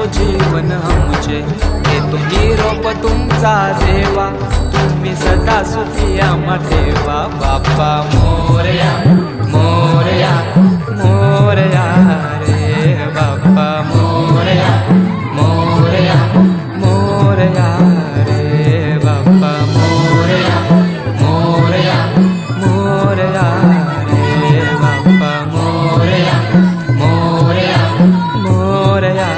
तो जीवन आमचे हे तुम्ही रोप तुमचा देवा. तुम्ही सदा सुखी आम्हा ठेवा. बाप्पा मोरया मोरया मोरया रे. बाप्पा मोरया मोरया मोरया रे. बाप्पा मोरया मोरया मोरया रे. बाप्पा मोरया मोरया मोरया